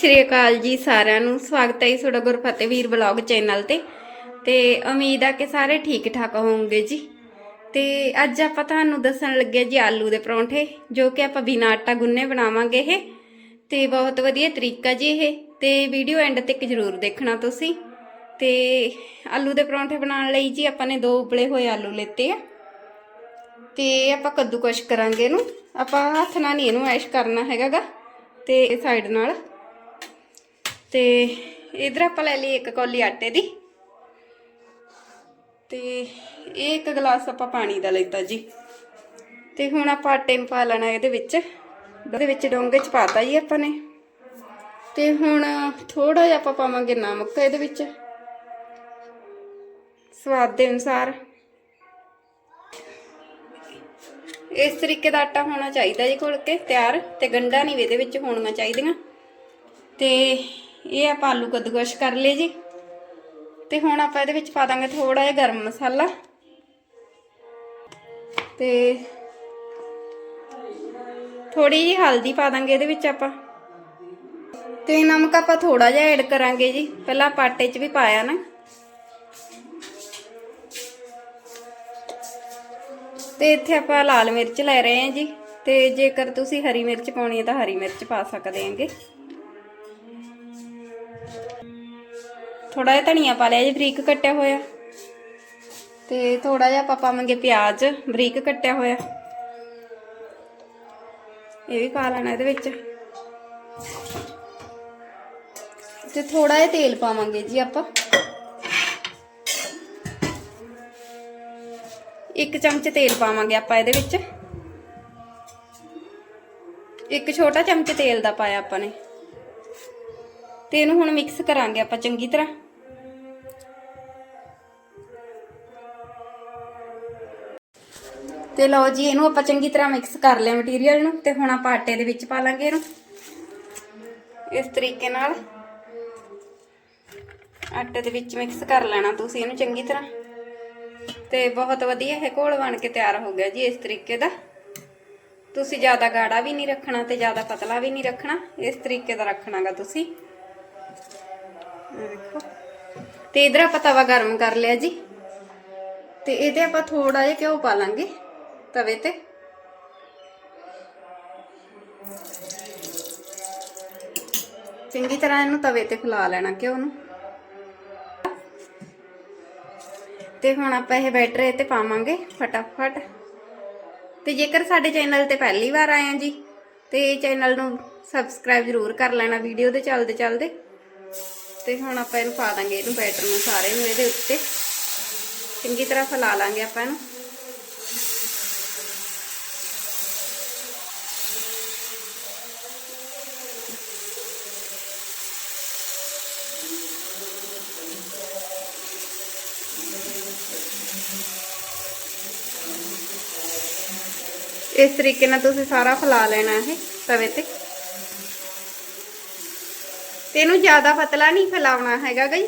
ਸ਼੍ਰੀ ਅਕਾਲ ਜੀ ਸਾਰਿਆਂ ਨੂੰ। ਸਵਾਗਤ ਹੈ ਜੀ ਤੁਹਾਡਾ ਗੁਰਫਤਿਹ ਵੀਰ ਬਲੌਗ ਚੈਨਲ ਤੇ। ਤੇ ਉਮੀਦ ਆ ਕਿ ਸਾਰੇ ਠੀਕ ਠਾਕ ਹੋਵੋਗੇ ਜੀ। ਤੇ ਅੱਜ ਆਪਾਂ ਤੁਹਾਨੂੰ ਦੱਸਣ ਲੱਗੇ ਜੀ ਆਲੂ ਦੇ ਪਰੌਂਠੇ, ਜੋ ਕਿ ਆਪਾਂ ਬਿਨਾਂ ਆਟਾ ਗੁੰਨੇ ਬਣਾਵਾਂਗੇ ਇਹ। ਤੇ ਬਹੁਤ ਵਧੀਆ ਤਰੀਕਾ ਜੀ ਇਹ। ਤੇ ਵੀਡੀਓ ਐਂਡ ਤੱਕ ਜ਼ਰੂਰ ਦੇਖਣਾ ਤੁਸੀਂ। ਤੇ ਆਲੂ ਦੇ ਪਰੌਂਠੇ ਬਣਾਉਣ ਲਈ ਜੀ ਆਪਾਂ ਨੇ ਦੋ ਉਬਲੇ ਹੋਏ ਆਲੂ ਲਿੱਤੇ ਆ। ਤੇ ਆਪਾਂ ਕੱਦੂਕਸ਼ ਕਰਾਂਗੇ ਇਹਨੂੰ। ਆਪਾਂ ਹੱਥ ਨਾਲ ਨਹੀਂ ਇਹਨੂੰ ਐਸ਼ ਕਰਨਾ ਹੈਗਾਗਾ ਤੇ ਸਾਈਡ ਨਾਲ ਤੇ ਇਧਰ ਆਪਾਂ ਲੈ ਲਈ ਇੱਕ ਕੌਲੀ ਆਟੇ ਦੀ। ਤੇ ਇਹ ਇੱਕ ਗਲਾਸ ਆਪਾਂ ਪਾਣੀ ਦਾ ਲੈਤਾ ਜੀ। ਤੇ ਹੁਣ ਆਪਾਂ ਆਟੇ ਨੂੰ ਪਾ ਲੈਣਾ ਇਹਦੇ ਵਿੱਚ। ਉਹਦੇ ਵਿੱਚ ਡੋਂਗੇ ਚ ਪਾਤਾ ਜੀ ਆਪਾਂ ਨੇ। ਤੇ ਹੁਣ ਥੋੜਾ ਜਿਹਾ ਆਪਾਂ ਪਾਵਾਂਗੇ ਨਮਕ ਇਹਦੇ ਵਿੱਚ। ਸਵਾਦ ਦੇ ਅਨੁਸਾਰ। ਇਸ ਤਰੀਕੇ ਦਾ ਆਟਾ ਹੋਣਾ ਚਾਹੀਦਾ ਜੀ ਘੋਲ ਕੇ ਤਿਆਰ। ਤੇ ਗੰਡਾ ਨਹੀਂ ਇਹਦੇ ਵਿੱਚ ਹੋਣੀਆਂ ਚਾਹੀਦੀਆਂ। ਤੇ ਇਹ ਆਪਾਂ ਆਲੂ ਕੱਦੂਕਸ਼ ਕਰ ਲਏ ਜੀ। ਤੇ ਹੁਣ ਆਪਾਂ ਇਹਦੇ ਵਿੱਚ ਪਾ ਦਾਂਗੇ ਥੋੜਾ ਜਿਹਾ ਗਰਮ ਮਸਾਲਾ। ਤੇ ਥੋੜੀ ਜਿਹੀ ਹਲਦੀ ਪਾ ਦਾਂਗੇ ਇਹਦੇ ਵਿੱਚ ਆਪਾਂ। ਤੇ ਨਮਕ ਆਪਾਂ ਥੋੜਾ ਜਿਹਾ ਐਡ ਕਰਾਂਗੇ ਜੀ। ਪਹਿਲਾਂ ਆਪਾਂ ਆਟੇ 'ਚ ਵੀ ਪਾਇਆ ਨਾ। ਤੇ ਇੱਥੇ ਆਪਾਂ ਲਾਲ ਮਿਰਚ ਲੈ ਰਹੇ ਹਾਂ ਜੀ। ਤੇ ਜੇਕਰ ਤੁਸੀਂ ਹਰੀ ਮਿਰਚ ਪਾਉਣੀ ਹੈ ਤਾਂ ਹਰੀ ਮਿਰਚ ਪਾ ਸਕਦੇ ਆਂਗੇ ਥੋੜਾ ਜਿਹਾ ਧਨੀਆ ਪਾ ਲਿਆ ਜੀ, ਬਰੀਕ ਕੱਟਿਆ ਹੋਇਆ। ਤੇ ਥੋੜਾ ਜਿਹਾ ਆਪਾਂ ਪਾਵਾਂਗੇ ਪਿਆਜ਼, ਬਰੀਕ ਕੱਟਿਆ ਹੋਇਆ। ਇਹ ਵੀ ਪਾ ਲੈਣਾ ਇਹਦੇ ਵਿੱਚ। ਤੇ ਥੋੜਾ ਜਿਹਾ ਤੇਲ ਪਾਵਾਂਗੇ ਜੀ ਆਪਾਂ। ਇੱਕ ਚਮਚ ਤੇਲ ਪਾਵਾਂਗੇ ਆਪਾਂ ਇਹਦੇ ਵਿੱਚ। ਇੱਕ ਛੋਟਾ ਚਮਚ ਤੇਲ ਦਾ ਪਾਇਆ ਆਪਾਂ ਨੇ। ਤੇ ਇਹਨੂੰ ਹੁਣ ਮਿਕਸ ਕਰਾਂਗੇ ਆਪਾਂ ਚੰਗੀ ਤਰ੍ਹਾਂ। ਤੇ ਲਓ ਜੀ, ਇਹਨੂੰ ਆਪਾਂ ਚੰਗੀ ਤਰ੍ਹਾਂ ਮਿਕਸ ਕਰ ਲਿਆ ਮਟੀਰੀਅਲ ਨੂੰ ਤੇ ਹੁਣ ਆਪਾਂ ਆਟੇ ਦੇ ਵਿੱਚ ਪਾ ਲਾਂਗੇ ਇਹਨੂੰ। ਇਸ ਤਰੀਕੇ ਨਾਲ ਆਟੇ ਦੇ ਵਿੱਚ ਮਿਕਸ ਕਰ ਲੈਣਾ ਤੁਸੀਂ ਇਹਨੂੰ ਚੰਗੀ ਤਰ੍ਹਾਂ। ਤੇ ਬਹੁਤ ਵਧੀਆ ਇਹ ਘੋਲ ਬਣ ਕੇ ਤਿਆਰ ਹੋ ਗਿਆ ਜੀ ਇਸ ਤਰੀਕੇ ਦਾ। ਤੁਸੀਂ ਜ਼ਿਆਦਾ ਗਾੜਾ ਵੀ ਨਹੀਂ ਰੱਖਣਾ ਤੇ ਜ਼ਿਆਦਾ ਪਤਲਾ ਵੀ ਨਹੀਂ ਰੱਖਣਾ। ਇਸ ਤਰੀਕੇ ਦਾ ਰੱਖਣਾਗਾ ਤੁਸੀਂ। ਇਹ ਦੇਖੋ। ਤੇ ਇਧਰ ਆਪਾਂ ਤਵਾ ਗਰਮ ਕਰ ਲਿਆ ਜੀ। ਤੇ ਇਹਦੇ ਆਪਾਂ ਥੋੜਾ ਜਿਹਾ ਘਿਓ ਪਾ ਲਾਂਗੇ ਤਵੇ ਤੇ। ਚੰਗੀ ਤਰ੍ਹਾਂ ਇਹਨੂੰ ਤਵੇ ਤੇ ਫੈਲਾ ਲੈਣਾ ਘਿਓ ਨੂੰ। ਤੇ ਹੁਣ ਆਪਾਂ ਇਹ ਬੈਟਰ ਇਹ ਤੇ ਪਾਵਾਂਗੇ ਫਟਾਫਟ। ਤੇ ਜੇਕਰ ਸਾਡੇ ਚੈਨਲ ਤੇ ਪਹਿਲੀ ਵਾਰ ਆਏ ਆ ਜੀ, ਤੇ ਚੈਨਲ ਨੂੰ ਸਬਸਕ੍ਰਾਈਬ ਜ਼ਰੂਰ ਕਰ ਲੈਣਾ ਵੀਡੀਓ ਦੇ ਚੱਲਦੇ ਚੱਲਦੇ ਤੇ ਹੁਣ ਆਪਾਂ ਇਹਨੂੰ ਪਾ ਦਾਂਗੇ ਇਹਨੂੰ ਬੈਟਰ ਨੂੰ ਸਾਰੇ ਨੂੰ ਇਹਦੇ ਉੱਤੇ। ਚੰਗੀ ਤਰ੍ਹਾਂ ਫੈਲਾ ਲਾਂਗੇ ਆਪਾਂ ਇਹਨੂੰ। ਇਸ ਤਰੀਕੇ ਨਾਲ ਤੁਸੀਂ ਸਾਰਾ ਫੈਲਾ ਲੈਣਾ ਇਹ ਤਵੇ ਤੇ। ਤੇ ਇਹਨੂੰ ਜ਼ਿਆਦਾ ਪਤਲਾ ਨਹੀਂ ਫੈਲਾਉਣਾ ਹੈਗਾ ਗਈ।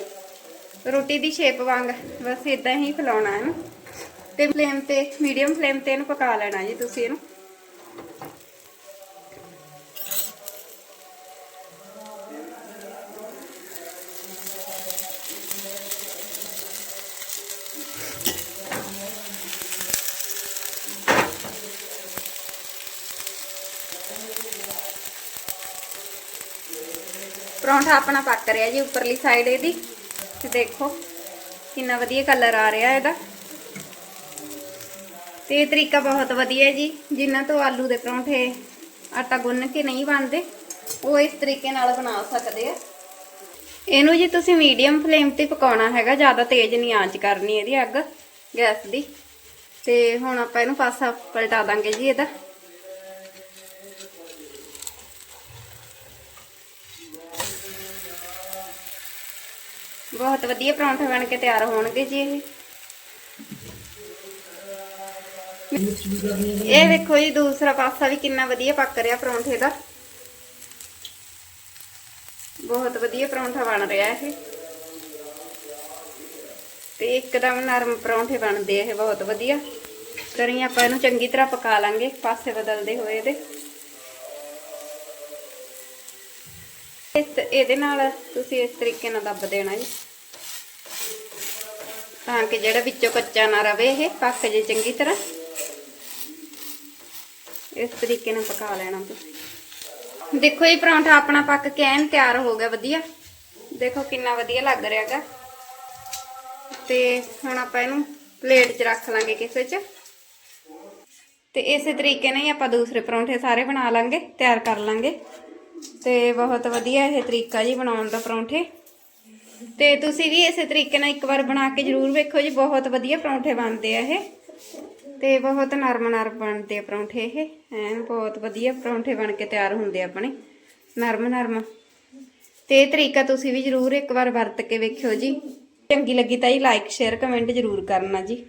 ਰੋਟੀ ਦੀ ਸ਼ੇਪ ਵਾਂਗ ਬਸ ਇਦਾਂ ਹੀ ਫੈਲਾਉਣਾ ਹੈ ਤੇ ਫਲੇਮ ਤੇ ਮੀਡੀਅਮ ਫਲੇਮ ਤੇ ਇਹਨੂੰ ਪਕਾ ਲੈਣਾ ਜੀ ਤੁਸੀਂ ਇਹਨੂੰ। ਪਰੌਂਠਾ ਆਪਣਾ ਪੱਕ ਰਿਹਾ ਜੀ ਉੱਪਰਲੀ ਸਾਈਡ ਇਹਦੀ। ਤੇ ਦੇਖੋ, ਕਿੰਨਾ ਵਧੀਆ ਕਲਰ ਆ ਰਿਹਾ ਇਹਦਾ। ਤੇ ਇਹ ਤਰੀਕਾ ਬਹੁਤ ਵਧੀਆ ਜੀ, ਜਿਨ੍ਹਾਂ ਤੋਂ ਆਲੂ ਦੇ ਪਰੌਂਠੇ ਆਟਾ ਗੁੰਨ ਕੇ ਨਹੀਂ ਬਣਦੇ, ਉਹ ਇਸ ਤਰੀਕੇ ਨਾਲ ਬਣਾ ਸਕਦੇ ਆ। ਇਹਨੂੰ ਜੀ ਤੁਸੀਂ ਮੀਡੀਅਮ ਫਲੇਮ ਤੇ ਪਕਾਉਣਾ ਹੈਗਾ, ਜ਼ਿਆਦਾ ਤੇਜ਼ ਨਹੀਂ, ਆਂਚ ਕਰਨੀ ਇਹਦੀ ਅੱਗ, ਗੈਸ ਦੀ। ਤੇ ਹੁਣ ਆਪਾਂ ਇਹਨੂੰ ਪਾਸਾ ਪਲਟਾ ਦਾਂਗੇ ਜੀ ਇਹਦਾ। ਬਹੁਤ ਵਧੀਆ ਪਰੌਂਠੇ ਬਣ ਕੇ ਤਿਆਰ ਹੋਣਗੇ ਜੀ ਇਹ। ਇਹ ਦੇਖੋ ਜੀ, ਦੂਸਰਾ ਪਾਸਾ ਵੀ ਕਿੰਨਾ ਵਧੀਆ ਪੱਕ ਰਿਹਾ ਪਰੌਂਠੇ ਦਾ। ਬਹੁਤ ਵਧੀਆ ਪਰੌਂਠਾ ਬਣ ਰਿਹਾ ਇਹ। ਤੇ ਇੱਕਦਮ ਨਰਮ ਪਰੌਂਠੇ ਬਣਦੇ ਇਹ ਬਹੁਤ ਵਧੀਆ। ਕਰੀ ਆਪਾਂ ਇਹਨੂੰ ਚੰਗੀ ਤਰ੍ਹਾਂ ਪਕਾ ਲਾਂਗੇ, ਪਾਸੇ ਬਦਲਦੇ ਹੋਏ ਇਹਦੇ। ਇਹਦੇ ਨਾਲ ਤੁਸੀਂ ਇਸ ਤਰੀਕੇ ਨਾਲ ਦੱਬ ਦੇਣਾ ਜੀ। ਤਾਂ ਕਿ ਜਿਹੜਾ ਵਿੱਚੋਂ ਕੱਚਾ ਨਾ ਰਵੇ ਇਹ, ਪੱਕ ਜੇ ਚੰਗੀ ਤਰ੍ਹਾਂ। ਇਸ ਤਰੀਕੇ ਨਾਲ ਪਕਾ ਲੈਣਾ ਤੁਸੀਂ। ਦੇਖੋ ਇਹ ਪਰੌਂਠਾ ਆਪਣਾ ਪੱਕ ਕੇ ਐਨ ਤਿਆਰ ਹੋ ਗਿਆ, ਵਧੀਆ। ਦੇਖੋ ਕਿੰਨਾ ਵਧੀਆ ਲੱਗ ਰਿਹਾਗਾ ਤੇ ਹੁਣ ਆਪਾਂ ਇਹਨੂੰ ਪਲੇਟ 'ਚ ਰੱਖ ਲਾਂਗੇ ਕਿਸੇ 'ਚ। ਤੇ ਇਸੇ ਤਰੀਕੇ ਨਾਲ ਹੀ ਆਪਾਂ ਦੂਸਰੇ ਪਰੌਂਠੇ ਸਾਰੇ ਬਣਾ ਲਾਂਗੇ, ਤਿਆਰ ਕਰ ਲਾਂਗੇ। ਤੇ ਬਹੁਤ ਵਧੀਆ ਇਹ ਤਰੀਕਾ ਜੀ ਬਣਾਉਣ ਦਾ ਪਰੌਂਠੇ। ਤੇ ਤੁਸੀਂ ਵੀ ਇਸੇ ਤਰੀਕੇ ਨਾਲ ਇੱਕ ਵਾਰ ਬਣਾ ਕੇ ਜਰੂਰ ਵੇਖੋ ਜੀ, ਬਹੁਤ ਵਧੀਆ ਪਰੌਂਠੇ ਬਣਦੇ ਆ ਇਹ। ਤੇ ਬਹੁਤ ਨਰਮ ਨਰਮ ਬਣਦੇ ਆ ਪਰੌਂਠੇ ਇਹ, ਐਨ ਬਹੁਤ ਵਧੀਆ ਪਰੌਂਠੇ ਬਣ ਕੇ ਤਿਆਰ ਹੁੰਦੇ ਆ ਆਪਣੇ, ਨਰਮ ਨਰਮ। ਤੇ ਇਹ ਤਰੀਕਾ ਤੁਸੀਂ ਵੀ ਜਰੂਰ ਇੱਕ ਵਾਰ ਵਰਤ ਕੇ ਵੇਖਿਓ ਜੀ। ਚੰਗੀ ਲੱਗੀ ਤਾਂ ਜੀ ਲਾਈਕ ਸ਼ੇਅਰ ਕਮੈਂਟ ਜਰੂਰ ਕਰਨਾ ਜੀ।